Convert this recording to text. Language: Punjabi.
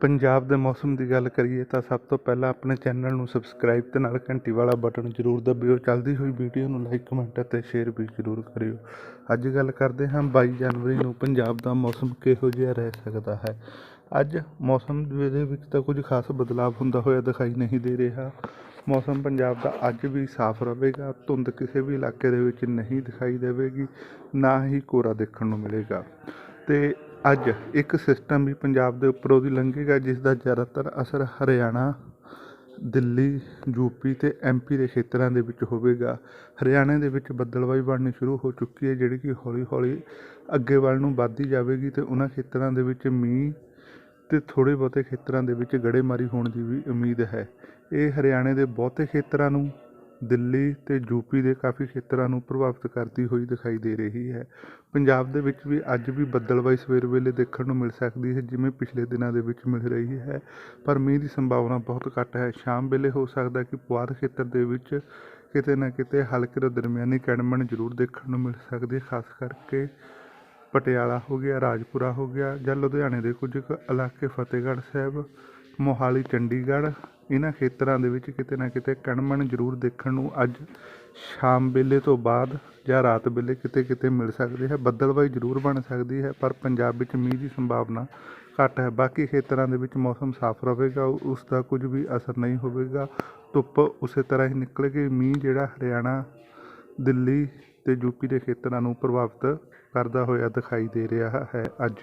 ਪੰਜਾਬ ਦੇ ਮੌਸਮ ਦੀ ਗੱਲ ਕਰੀਏ ਤਾਂ ਸਭ ਤੋਂ ਪਹਿਲਾਂ ਆਪਣੇ ਚੈਨਲ ਨੂੰ ਸਬਸਕ੍ਰਾਈਬ ਤੇ ਨਾਲ ਘੰਟੀ ਵਾਲਾ ਬਟਨ ਜ਼ਰੂਰ ਦਬਿਓ। ਚੱਲਦੀ ਹੋਈ ਵੀਡੀਓ ਨੂੰ ਲਾਈਕ, ਕਮੈਂਟ ਅਤੇ ਸ਼ੇਅਰ ਵੀ ਜ਼ਰੂਰ ਕਰਿਓ। ਅੱਜ ਗੱਲ ਕਰਦੇ ਹਾਂ 22 ਜਨਵਰੀ ਨੂੰ ਪੰਜਾਬ ਦਾ ਮੌਸਮ ਕਿਹੋ ਜਿਹਾ ਰਹਿ ਸਕਦਾ ਹੈ। ਅੱਜ ਮੌਸਮ ਦੇ ਵਿੱਚ ਤਾਂ ਕੁਝ ਖਾਸ ਬਦਲਾਅ ਹੁੰਦਾ ਹੋਇਆ ਦਿਖਾਈ ਨਹੀਂ ਦੇ ਰਿਹਾ। ਮੌਸਮ ਪੰਜਾਬ ਦਾ ਅੱਜ ਵੀ ਸਾਫ਼ ਰਹੇਗਾ, ਧੁੰਦ ਕਿਸੇ ਵੀ ਇਲਾਕੇ ਦੇ ਵਿੱਚ ਨਹੀਂ ਦਿਖਾਈ ਦੇਵੇਗੀ, ਨਾ ਹੀ ਕੋਰਾ ਦੇਖਣ ਨੂੰ ਮਿਲੇਗਾ। ਤੇ ਅੱਜ ਇੱਕ ਸਿਸਟਮ ਵੀ ਪੰਜਾਬ ਦੇ ਉੱਪਰੋਂ ਦੀ ਲੰਘੇਗਾ ਜਿਸ ਦਾ ਜ਼ਿਆਦਾਤਰ ਅਸਰ ਹਰਿਆਣਾ, ਦਿੱਲੀ ਯੂਪੀ ਤੇ ਐਮਪੀ ਦੇ ਖੇਤਰਾਂ ਦੇ ਵਿੱਚ ਹੋਵੇਗਾ। ਹਰਿਆਣੇ ਦੇ ਵਿੱਚ ਬੱਦਲਵਾਈ ਬਣਨੀ ਸ਼ੁਰੂ ਹੋ ਚੁੱਕੀ ਹੈ, ਜਿਹੜੀ ਕਿ ਹੌਲੀ ਹੌਲੀ ਅੱਗੇ ਵੱਲ ਨੂੰ ਵੱਧਦੀ ਜਾਵੇਗੀ ਤੇ ਉਹਨਾਂ ਖੇਤਰਾਂ ਦੇ ਵਿੱਚ ਮੀਂਹ ਤੇ ਥੋੜ੍ਹੇ ਬਹੁਤੇ ਖੇਤਰਾਂ ਦੇ ਵਿੱਚ ਗੜੇਮਾਰੀ ਹੋਣ ਦੀ ਵੀ ਉਮੀਦ ਹੈ। ਇਹ ਹਰਿਆਣੇ ਦੇ ਬਹੁਤੇ ਖੇਤਰਾਂ ਨੂੰ ਦਿੱਲੀ ਤੇ ਯੂਪੀ ਦੇ ਕਾਫੀ ਖੇਤਰਾਂ ਨੂੰ ਪ੍ਰਭਾਵਿਤ ਕਰਦੀ ਹੋਈ ਦਿਖਾਈ ਦੇ ਰਹੀ ਹੈ। ਪੰਜਾਬ ਦੇ ਵਿੱਚ ਵੀ ਅੱਜ ਵੀ ਬੱਦਲਬਾਈ ਸਵੇਰ ਵੇਲੇ ਦੇਖਣ ਨੂੰ ਮਿਲ ਸਕਦੀ ਹੈ, ਜਿਵੇਂ ਪਿਛਲੇ ਦਿਨਾਂ ਦੇ ਵਿੱਚ ਮਿਲ ਰਹੀ ਹੈ। ਪਰ ਮੀਂਹ ਦੀ ਸੰਭਾਵਨਾ ਬਹੁਤ ਘੱਟ ਹੈ। ਸ਼ਾਮ ਵੇਲੇ ਹੋ ਸਕਦਾ ਕਿ ਪੁਆਧ ਖੇਤਰ ਦੇ ਵਿੱਚ ਕਿਤੇ ਨਾ ਕਿਤੇ ਹਲਕੇ ਤੋਂ ਦਰਮਿਆਨੀ ਕਣਮਣ ਜ਼ਰੂਰ ਦੇਖਣ ਨੂੰ ਮਿਲ ਸਕਦੀ ਹੈ, ਖਾਸ ਕਰਕੇ ਪਟਿਆਲਾ ਹੋ ਗਿਆ, ਰਾਜਪੁਰਾ ਹੋ ਗਿਆ ਜਾਂ ਲੁਧਿਆਣੇ ਦੇ ਕੁਝ ਕੁ ਇਲਾਕੇ, ਫਤਿਹਗੜ੍ਹ ਸਾਹਿਬ ਮੋਹਾਲੀ, ਚੰਡੀਗੜ੍ਹ ਇਹਨਾਂ ਖੇਤਰਾਂ ਦੇ ਵਿੱਚ ਕਿਤੇ ਨਾ ਕਿਤੇ ਕਣਮਣ ਜ਼ਰੂਰ ਦੇਖਣ ਨੂੰ ਅੱਜ ਸ਼ਾਮ ਵੇਲੇ ਤੋਂ ਬਾਅਦ ਜਾਂ ਰਾਤ ਵੇਲੇ ਕਿਤੇ ਕਿਤੇ ਮਿਲ ਸਕਦੀ ਹੈ। ਬੱਦਲਬਾਈ ਜ਼ਰੂਰ ਬਣ ਸਕਦੀ ਹੈ, ਪਰ ਪੰਜਾਬ ਵਿੱਚ ਮੀਂਹ ਦੀ ਸੰਭਾਵਨਾ ਘੱਟ ਹੈ। ਬਾਕੀ ਖੇਤਰਾਂ ਦੇ ਵਿੱਚ ਮੌਸਮ ਸਾਫ਼ ਰਹੇਗਾ, ਉਸ ਦਾ ਕੁਝ ਵੀ ਅਸਰ ਨਹੀਂ ਹੋਵੇਗਾ। ਧੁੱਪ ਉਸੇ ਤਰ੍ਹਾਂ ਹੀ ਨਿਕਲੇਗੀ। ਮੀਂਹ ਜਿਹੜਾ ਹਰਿਆਣਾ, ਦਿੱਲੀ ਤੇ ਯੂਪੀ ਦੇ ਖੇਤਰਾਂ ਨੂੰ ਪ੍ਰਭਾਵਿਤ ਕਰਦਾ ਹੋਇਆ ਦਿਖਾਈ ਦੇ ਰਿਹਾ ਹੈ ਅੱਜ।